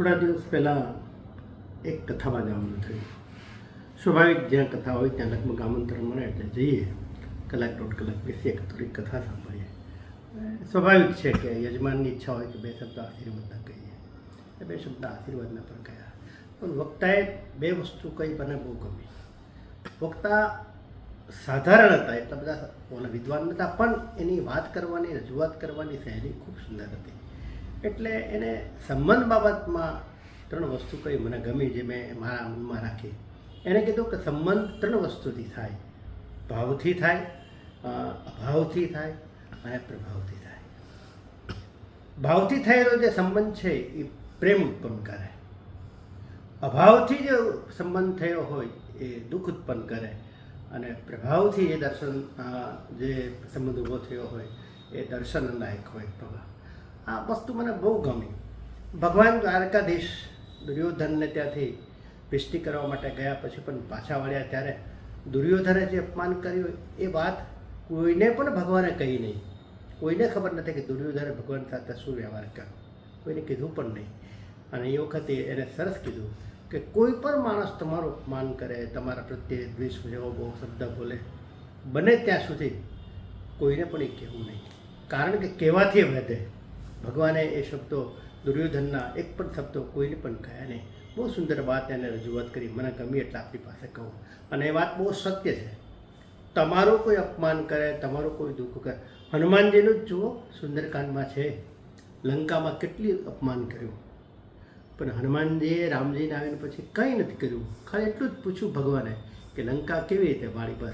થોડા દિવસ પહેલાં એક કથામાં જવાનું થયું. સ્વાભાવિક જ્યાં કથા હોય ત્યાં લગભગ આમંત્રણ મળે એટલે જઈએ. કલાક દોઢ કલાક બેસીએ થોડીક કથા સાંભળીએ. સ્વાભાવિક છે કે યજમાનની ઈચ્છા હોય કે બે શબ્દ આશીર્વાદના કહીએ. એ બે શબ્દ આશીર્વાદના પણ કહ્યા પણ વક્તાએ બે વસ્તુ કંઈ મને બહુ ગમી. વક્તા સાધારણ હતા, એટલા બધા ઓલા વિદ્વાન નહોતા પણ એની વાત કરવાની, રજૂઆત કરવાની શૈલી ખૂબ સુંદર હતી. એટલે એને સંબંધ બાબતમાં ત્રણ વસ્તુ કઈ મને ગમી જે મેં મારા મનમાં રાખી. એને કીધું કે સંબંધ ત્રણ વસ્તુથી થાય. ભાવથી થાય અભાવથી થાય અને પ્રભાવથી થાય. ભાવથી થયેલો જે સંબંધ છે એ પ્રેમ ઉત્પન્ન કરે. અભાવથી જે સંબંધ થયો હોય એ દુઃખ ઉત્પન્ન કરે અને પ્રભાવથી એ દર્શન જે સંબંધ ઊભો થયો હોય એ દર્શન લાયક હોય પ્રભાવ આ વસ્તુ મને બહુ ગમી. ભગવાન દ્વારકાધીશ દુર્યોધનને ત્યાંથી પિષ્ટિ કરવા માટે ગયા પછી પણ પાછા વળ્યા ત્યારે દુર્યોધને જે અપમાન કર્યું એ વાત કોઈને પણ ભગવાને કહી નહીં. કોઈને ખબર નથી કે દુર્યોધને ભગવાન સાથે શું વ્યવહાર કર્યો. કોઈને કીધું પણ નહીં. અને એ વખતે એને સરસ કીધું કે કોઈ પણ માણસ તમારું અપમાન કરે, તમારા પ્રત્યે દ્વેષ જેવો બહુ શબ્દ બોલે, બને ત્યાં સુધી કોઈને પણ એ કહેવું નહીં. કારણ કે કહેવાથી વધે. ભગવાને એ શબ્દો દુર્યોધનના એક પણ શબ્દો કોઈને પણ કહ્યા નહીં. બહુ સુંદર વાત એને રજૂઆત કરી. મને ગમી એટલે આપણી પાસે કહું. અને એ વાત બહુ સત્ય છે. તમારું કોઈ અપમાન કરે, તમારું કોઈ દુઃખ કરે. હનુમાનજીનું જ જુઓ, સુંદરકાંડમાં છે. લંકામાં કેટલી અપમાન કર્યું. પણ હનુમાનજીએ રામજીને આવીને પછી કંઈ નથી કર્યું. ખાલી એટલું જ પૂછ્યું ભગવાને કે લંકા કેવી રીતે મારી બસ.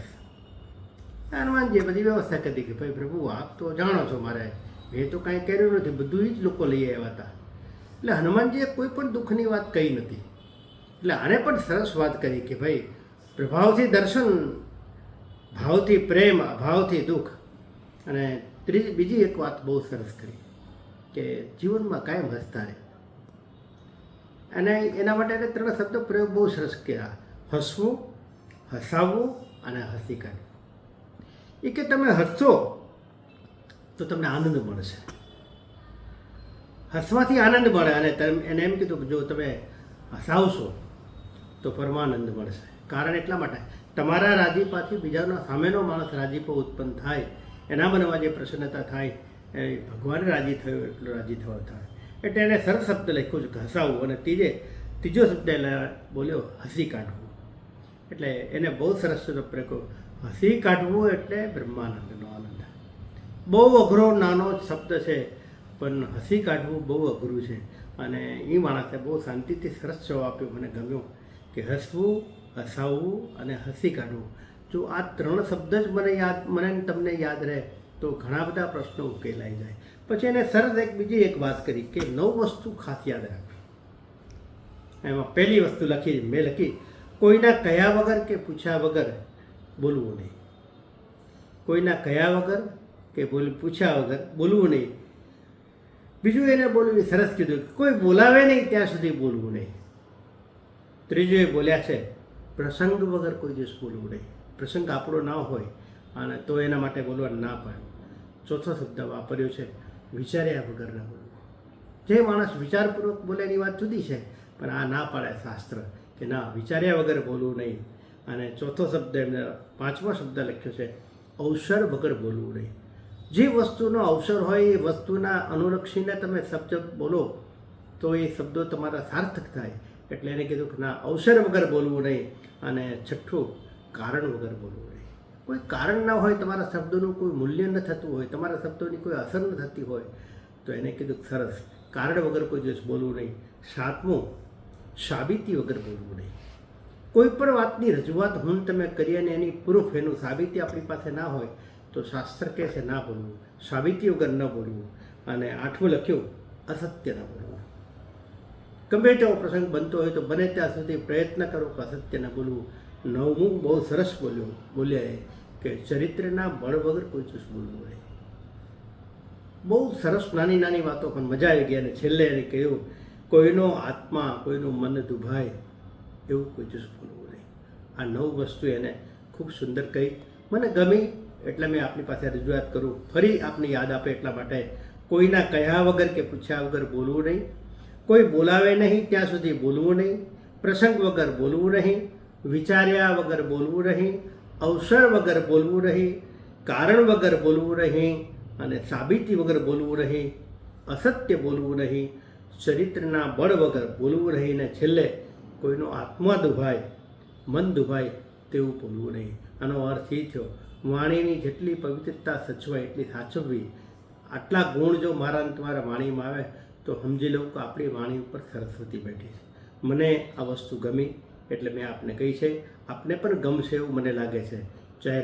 હનુમાનજીએ બધી વ્યવસ્થા કરી કે ભાઈ પ્રભુ, આપ તો જાણો છો મારે. મેં તો કાંઈ કર્યું નથી બધું જ લોકો લઈ આવ્યા હતા. એટલે હનુમાનજીએ કોઈ પણ દુઃખની વાત કહી નથી. એટલે આને પણ સરસ વાત કરી કે ભાઈ, પ્રભાવથી દર્શન, ભાવથી પ્રેમ, અભાવથી દુઃખ. અને ત્રીજી, બીજી એક વાત બહુ સરસ કરી કે જીવનમાં કાયમ હસતા રહે. અને એના માટે ત્રણ શબ્દો પ્રયોગ બહુ સરસ કર્યા. હસવું, હસાવવું અને હસી કાઢવું. એ કે તમે હસશો તો તમને આનંદ મળશે. હસવાથી આનંદ મળે અને એને એમ કીધું કે જો તમે હસાવશો, તો પરમાનંદ મળશે. કારણ એટલા માટે, તમારા રાજીપાથી બીજાનો સામેનો માણસ રાજીપો ઉત્પન્ન થાય, એના મનમાં જે પ્રસન્નતા થાય, એ ભગવાન રાજી થયો એટલો રાજી થવા થાય. એટલે એને સરસ શબ્દ લખ્યો છે હસાવવું. અને ત્રીજે ત્રીજો શબ્દ એને બોલ્યો, હસી કાઢવું. એટલે એને બહુ સરસ પ્રયોગ હસી કાઢવું એટલે બ્રહ્માનંદનો આનંદ બહુ અઘરો નાનો શબ્દ છે, પણ હસી કાઢવું બહુ અઘરું છે. અને એ માણસે બહુ શાંતિથી સરસ જવાબ આપ્યો, મને ગમ્યો કે હસવું, હસાવવું અને હસી કાઢવું. જો આ ત્રણ શબ્દ જ મને યાદ, મને તમને યાદ રહે, તો ઘણા બધા પ્રશ્નો ઉકેલાઈ જાય. પછી એને સરસ એક બીજી એક વાત કરી કે નવ વસ્તુ ખાસ યાદ રાખવી એમાં પહેલી વસ્તુ લખી, મેં લખી, કોઈના કયા વગર કે પૂછ્યા વગર બોલવું નહીં. કોઈના કયા વગર કે બોલ, પૂછ્યા વગર બોલવું નહીં. બીજું એને બોલવું સરસ કીધું કોઈ બોલાવે નહીં ત્યાં સુધી બોલવું નહીં. ત્રીજું એ બોલ્યા છે, પ્રસંગ વગર કોઈ દિવસ બોલવું નહીં. પ્રસંગ આપણો ના હોય અને તો એના માટે બોલવા ના પાડે. ચોથો શબ્દ વાપર્યો છે, વિચાર્યા વગર ના બોલવું. જે માણસ વિચારપૂર્વક બોલે વાત જુદી છે, પણ આ ના પાડે શાસ્ત્ર કે ના, વિચાર્યા વગર બોલવું નહીં. અને ચોથો શબ્દ એમને પાંચમો શબ્દ લખ્યો છે, અવસર વગર બોલવું નહીં. જે વસ્તુનો અવસર હોય એ વસ્તુના અનુલક્ષીને તમે શબ્દ બોલો, તો એ શબ્દો તમારા સાર્થક થાય. એટલે એને કીધું કે ના, અવસર વગર બોલવું નહીં અને છઠ્ઠું, કારણ વગર બોલવું નહીં. કોઈ કારણ ના હોય, તમારા શબ્દોનું કોઈ મૂલ્ય ન થતું હોય, તમારા શબ્દોની કોઈ અસર ન થતી હોય, તો એને કીધું સરસ, કારણ વગર કોઈ દિવસ બોલવું નહીં. સાતમું, સાબિતી વગર બોલવું નહીં. કોઈ પણ વાતની રજૂઆત હું તમે કરી અને એની પ્રૂફ એનું સાબિતી આપણી પાસે ના હોય તો શાસ્ત્ર કહે છે, ના બોલવું. સાબિતી વગર ન બોલવું. અને આઠમું લખ્યું, અસત્ય ન બોલવું. ગમે તેવો પ્રસંગ બનતો હોય તો બને ત્યાં સુધી પ્રયત્ન કરો કે અસત્ય ન બોલવું. નવમું, બહુ સરસ બોલ્યું, બોલ્યા એ કે ચરિત્રના બળ વગર કોઈ ચૂસ બોલવું નહીં. બહુ સરસ નાની નાની વાતો, પણ મજા આવી ગઈ અને છેલ્લે એને કહ્યું, કોઈનો આત્મા, કોઈનું મન દુભાય, એવું કોઈ ચૂસ બોલવું નહીં. આ નવ વસ્તુ એને ખૂબ સુંદર કહી. મને ગમી એટલે મેં આપની પાસે રજૂઆત કરું. ફરી આપને યાદ આપે એટલા માટે કોઈના કહ્યા વગર કે પૂછ્યા વગર બોલવું નહીં. કોઈ બોલાવે નહીં, ત્યાં સુધી બોલવું નહીં. પ્રસંગ વગર બોલવું નહીં. વિચાર્યા વગર બોલવું નહીં. અવસર વગર બોલવું નહીં. કારણ વગર બોલવું નહીં. અને સાબિતી વગર બોલવું નહીં. અસત્ય બોલવું નહીં. ચરિત્રના બળ વગર બોલવું નહીં ને છેલ્લે કોઈનો આત્મા દુભાય, મન દુભાય તેવું બોલવું નહીં. આનો અર્થ એ થયો. વાણીની જેટલી પવિત્રતા સચવાય એટલી સાચવવી. આટલા ગુણ જો મારા તમારા વાણીમાં આવે, તો સમજી લઉં કે આપણી વાણી ઉપર સરસ્વતી બેઠી છે. મને આ વસ્તુ ગમી, એટલે મેં આપને કહી છે. આપને પણ ગમશે એવું મને લાગે છે. જય